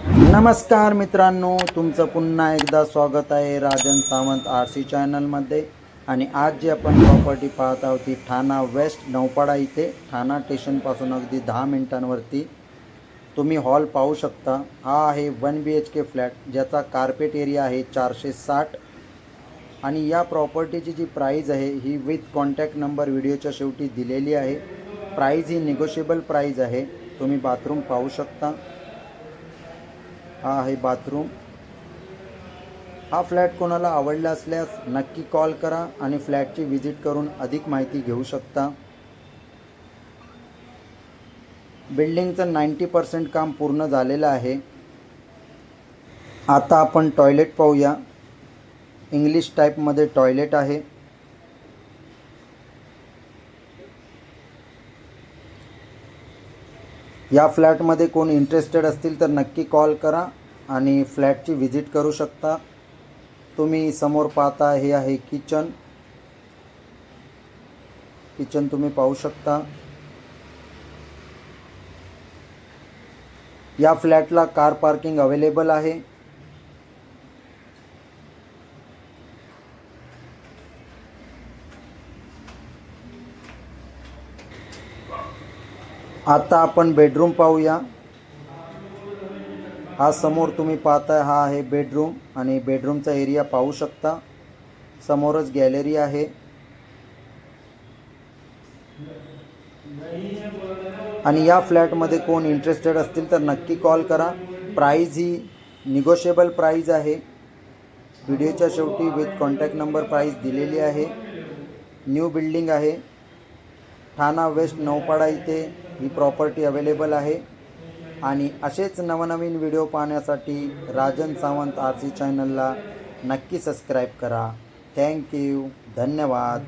नमस्कार मित्रांनो तुमचं पुन्हा एकदा स्वागत आहे राजन सावंत आर सी चॅनलमध्ये आणि आज जी आपण प्रॉपर्टी पाहत आहोत ती ठाणा वेस्ट नौपाडा इथे ठाणा स्टेशनपासून अगदी दहा मिनिटांवरती. तुम्ही हॉल पाहू शकता. हा आहे one B H K flat ज्याचा कार्पेट एरिया आहे चारशे साठ. आणि या प्रॉपर्टीची जी प्राईज आहे ही विथ कॉन्टॅक्ट नंबर व्हिडिओच्या शेवटी दिलेली आहे. प्राईज ही निगोशिएबल प्राईज आहे. तुम्ही बाथरूम पाहू शकता. हा आहे बाथरूम. हा फ्लॅट कोणाला आवडला असल्यास नक्की कॉल करा आणि फ्लॅटची व्हिजिट करून अधिक माहिती घेऊ शकता. बिल्डिंगचं नाईंटी पर्सेंट काम पूर्ण झालेलं आहे. आता आपण टॉयलेट पाहूया. इंग्लिश टाईपमध्ये टॉयलेट आहे. या फ्लॅटमध्ये कोण इंटरेस्टेड असतील तर नक्की कॉल करा आणि फ्लॅटची व्हिजिट करू शकता. तुम्ही समोर पाहता हे आहे किचन किचन तुम्ही पाहू शकता. या फ्लॅटला कार पार्किंग अवेलेबल आहे. आता आपण बेडरूम पाहूया. हा समोर तुम्ही पाहताय हा आहे बेडरूम आणि बेडरूमचा एरिया पाहू शकता. समोरच गॅलरी आहे. आणि या फ्लॅटमध्ये कोण इंटरेस्टेड असतील तर नक्की कॉल करा. प्राईज ही निगोशिएबल प्राईज आहे. व्हिडिओच्या शेवटी विथ कॉन्टॅक्ट नंबर प्राईज दिलेली आहे. न्यू बिल्डिंग आहे. ठाणा वेस्ट नौपाडा इथे ही प्रॉपर्टी अवेलेबल आहे. आणि असेच नवनवीन व्हिडिओ पाहण्यासाठी राजन सावंत आर सी चॅनलला नक्की सबस्क्राईब करा. थँक्यू धन्यवाद.